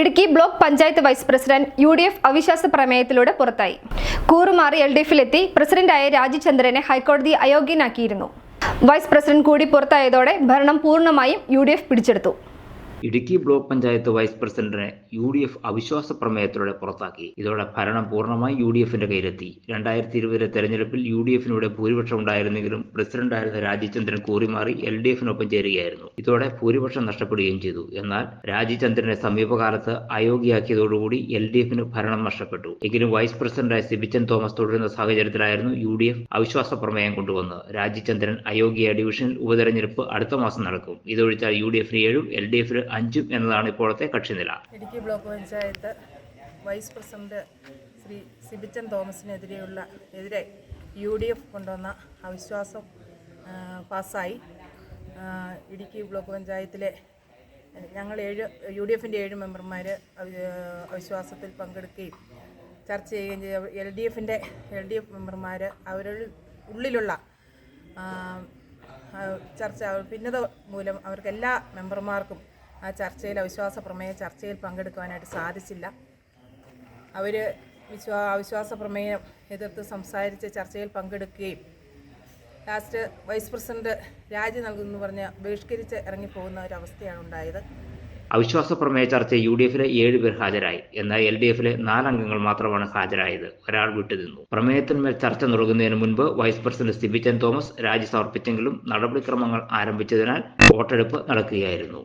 Idukki block panchayat vice president U D F അവിശ്വാസ പ്രമേയത്തിലൂടെ പുറത്തായി. കൂറുമാറി എൽ ഡി എഫിലെത്തി പ്രസിഡന്റായ രാജചന്ദ്രനെ ഹൈക്കോടതി അയോഗ്യനാക്കിയിരുന്നു. വൈസ് പ്രസിഡന്റ് കൂടി പുറത്തായതോടെ ഭരണം പൂർണമായും യു പിടിച്ചെടുത്തു. ഇടുക്കി ബ്ലോക്ക് പഞ്ചായത്ത് വൈസ് പ്രസിഡന്റിനെ യു ഡി എഫ് അവിശ്വാസ പ്രമേയത്തിലൂടെ പുറത്താക്കി. ഇതോടെ ഭരണം പൂർണമായി യു ഡി എഫിന്റെ കയ്യിലെത്തി. രണ്ടായിരത്തി ഇരുപതിലെ തെരഞ്ഞെടുപ്പിൽ യു ഡി എഫിനൂടെ ഭൂരിപക്ഷം ഉണ്ടായിരുന്നെങ്കിലും പ്രസിഡന്റായിരുന്ന രാജീചന്ദ്രൻ കൂറിമാറി എൽ ഡി എഫിനൊപ്പം ചേരുകയായിരുന്നു. ഇതോടെ ഭൂരിപക്ഷം നഷ്ടപ്പെടുകയും ചെയ്തു. എന്നാൽ രാജീചന്ദ്രനെ സമീപകാലത്ത് അയോഗ്യയാക്കിയതോടുകൂടി എൽ ഡി എഫിന് ഭരണം നഷ്ടപ്പെട്ടു. എങ്കിലും വൈസ് പ്രസിഡന്റായ സിബിച്ചൻ തോമസ് തുടരുന്ന സാഹചര്യത്തിലായിരുന്നു യു ഡി എഫ് അവിശ്വാസ പ്രമേയം കൊണ്ടുവന്ന് രാജീചന്ദ്രൻ അയോഗ്യ ഡിവിഷനിൽ ഉപതെരഞ്ഞെടുപ്പ് അടുത്ത മാസം നടക്കും. ഇതൊഴിച്ചാൽ യു ഡി എഫിന് ഏഴും എൽ ഡി എഫിന് അഞ്ചും എന്നതാണ് ഇപ്പോഴത്തെ കക്ഷിനില Idukki block panchayat vice president Shri Sibichan തോമസിനെതിരെയുള്ള എതിരെ യു ഡി എഫ് കൊണ്ടുവന്ന അവിശ്വാസം പാസ്സായി. ഇടുക്കി ബ്ലോക്ക് പഞ്ചായത്തിലെ ഞങ്ങൾ ഏഴ് യു ഡി എഫിന്റെ ഏഴ് മെമ്പർമാർ അവിശ്വാസത്തിൽ പങ്കെടുക്കുകയും ചർച്ച ചെയ്യുകയും ചെയ്തു. എൽ ഡി എഫിന്റെ എൽ ഡി എഫ് മെമ്പർമാർ അവരുടെ ഉള്ളിലുള്ള ചർച്ച ഭിന്നത മൂലം അവർക്ക് എല്ലാ മെമ്പർമാർക്കും ആ ചർച്ചയിൽ അവിശ്വാസ പ്രമേയ ചർച്ചയിൽ പങ്കെടുക്കുവാനായിട്ട് സാധിച്ചില്ല. അവർ വിശ്വാ അവിശ്വാസ പ്രമേയം എതിർത്ത് സംസാരിച്ച് ചർച്ചയിൽ പങ്കെടുക്കുകയും ലാസ്റ്റ് വൈസ് പ്രസിഡന്റ് രാജി നൽകുന്നു പറഞ്ഞ് ബഹിഷ്കരിച്ച് ഇറങ്ങിപ്പോകുന്ന ഒരവസ്ഥയാണ് ഉണ്ടായത്. അവിശ്വാസ പ്രമേയ ചർച്ച യു ഡി എഫിലെ ഏഴ് പേർ ഹാജരായി. എന്നാൽ എൽ ഡി എഫിലെ നാലംഗങ്ങൾ മാത്രമാണ് ഹാജരായത്. ഒരാൾ വിട്ടുനിന്നു. പ്രമേയത്തിന്മേൽ ചർച്ച തുടങ്ങുന്നതിന് മുൻപ് വൈസ് പ്രസിഡന്റ് സിബിച്ചൻ തോമസ് രാജി സമർപ്പിച്ചെങ്കിലും നടപടിക്രമങ്ങൾ ആരംഭിച്ചതിനാൽ വോട്ടെടുപ്പ് നടക്കുകയായിരുന്നു.